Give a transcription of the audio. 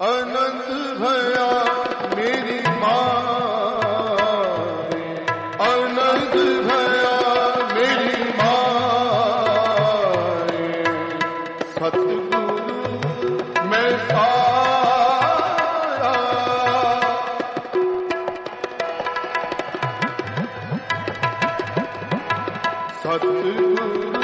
ਅਨੰਤ ਮੇਰੀ ਮਾਂ ਅਨੰਤ ਭਇਆ ਮੇਰੀ ਮਾਂ ਸਤਿਗੁਰ ਮੈਂ ਸਤਿਗੁਰ